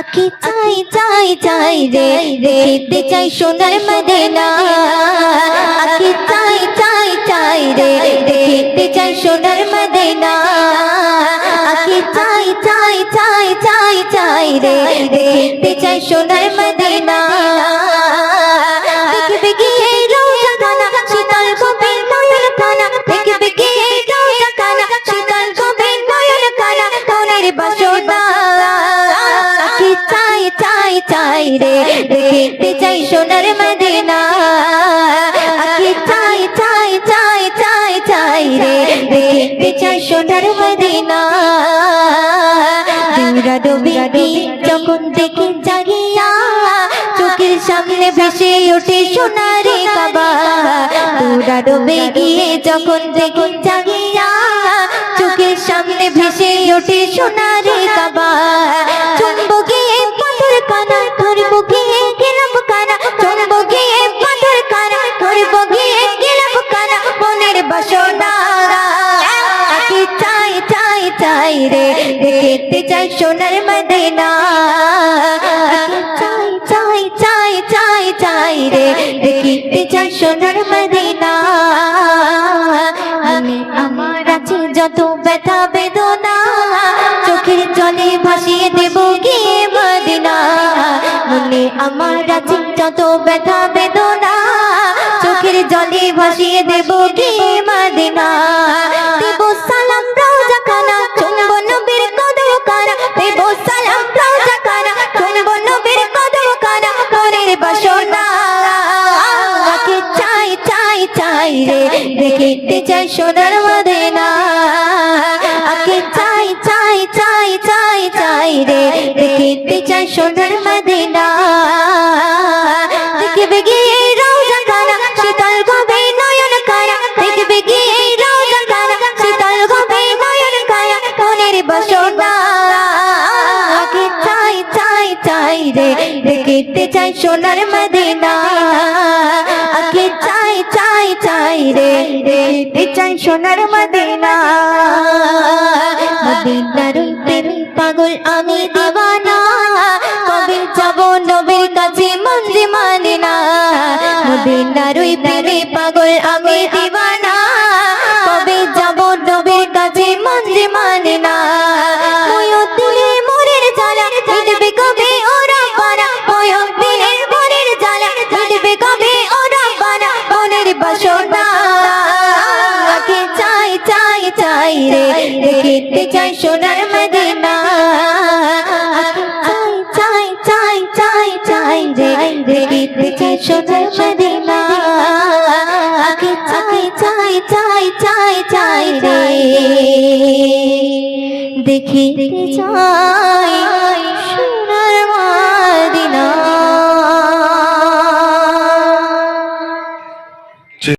আখি চাই চাই চাই রে, দেখতে চাই সোনার মদিনা। আখি চাই চাই চাই রে, দেখতে চাই সোনার মদিনা। আখি চাই চাই চাই চাই চাই রে, দেখতে চাই সোনার চাই রে দেখতে চাই সোনার মদিনা। আখি চাই চাই চাই চাই চাই রে, দেখতে চাই সোনার মদিনা। দূরা ডুবি যখন দেখে জাগিয়া, চোখের সামনে ভেসে ওঠে সোনারে কাবা। দূরা ডুবে গিয়ে যখন দেখে জাগিয়া, চোখের সামনে ভেসে ওঠে সোনারে কাবা। চাই রে দেখতে চাই সোনার মদিনা চাই চাই চাই চাই চাই রে দেখতে চাই সোনার মদিনা আমি, আমার আছে যত ব্যথা, বেদনা, চোখের জলে ভাসিয়ে দেব গিয়ে মদিনা মনে আমার আছে যত ব্যথা, বেদনা, চোখের জলে ভাসিয়ে দেব গিয়ে সোনার মদিনা। আকে চাই চাই চাই চাই চাই রে দেখতে চাই সোনার মদিনা। আকে চাই চাই চাই রে দেখতে চাই সোনার মদিনা। সোনার মদিনা। মদিনার পাগল সোনার মদিনা। চাই চাই চাই চাই চাই রে দেখতে চাই সোনার মদিনা। চাই চাই চাই চাই চাই রে। দেখিতে চাই